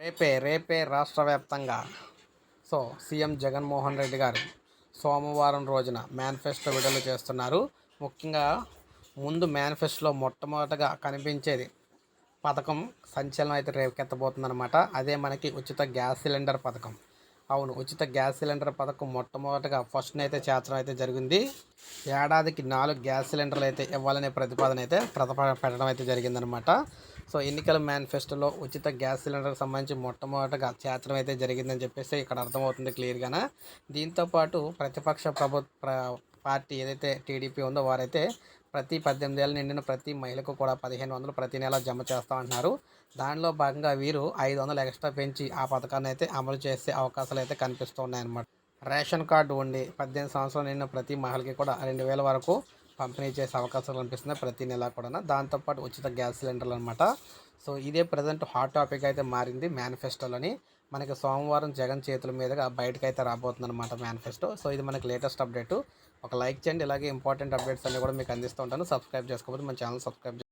రేపే రేపే రాష్ట్ర వ్యాప్తంగా. సో సీఎం జగన్మోహన్ రెడ్డి గారు సోమవారం రోజున మేనిఫెస్టో విడుదల చేస్తున్నారు. ముఖ్యంగా ముందు మేనిఫెస్టోలో మొట్టమొదటగా కనిపించేది పథకం సంచలనం అయితే రేకెత్తబోతుందన్నమాట అదే మనకి ఉచిత గ్యాస్ సిలిండర్ పథకం. అవును ఉచిత గ్యాస్ సిలిండర్ పథకం మొట్టమొదటగా ఫస్ట్ అయితే చేర్చడం అయితే జరిగింది. ఏడాదికి నాలుగు గ్యాస్ సిలిండర్లు అయితే ఇవ్వాలనే ప్రతిపాదన అయితే ప్రతిపాదన పెట్టడం అయితే జరిగిందనమాట సో ఎన్నికల మేనిఫెస్టోలో ఉచిత గ్యాస్ సిలిండర్కి సంబంధించి మొట్టమొదటగా చేర్చడం అయితే జరిగిందని చెప్పేసి ఇక్కడ అర్థమవుతుంది క్లియర్గాన. దీంతోపాటు ప్రతిపక్ష ప్రభుత్వ పార్టీ ఏదైతే టీడీపీ ఉందో వారైతే ప్రతి పద్దెనిమిది ఏళ్ళు నిండిన ప్రతి మహిళకు కూడా పదిహేను వందలు ప్రతి నెల జమ చేస్తామంటున్నారు. దానిలో భాగంగా వీరు ఐదు వందలు ఎక్స్ట్రా పెంచి ఆ పథకాన్ని అయితే అమలు చేసే అవకాశాలు అయితే కనిపిస్తున్నాయన్నమాట. రేషన్ కార్డు ఉండి పద్దెనిమిది సంవత్సరాలు నిండిన ప్రతి మహిళకి కూడా రెండు వేల వరకు పంపిణీ చేసే అవకాశాలు కనిపిస్తున్నాయి ప్రతి నెల కూడా దాంతోపాటు ఉచిత గ్యాస్ సిలిండర్లు అనమాట సో ఇదే ప్రజెంట్ హాట్ టాపిక్ అయితే మారింది మేనిఫెస్టోలోని మనకి సోమవారం జగన్ చేతుల మీదుగా బయటకు అయితే రాబోతుంది అనమాట మేనిఫెస్టో సో ఇది మనకి లేటెస్ట్ అప్డేట్ ఒక లైక్ చేయండి. ఇలాగే ఇంపార్టెంట్ అప్డేట్స్ అన్ని కూడా మీకు అందిస్తూ ఉంటాను. సబ్స్క్రైబ్ చేసుకోకపోతే మన ఛానల్ సబ్స్క్రైబ్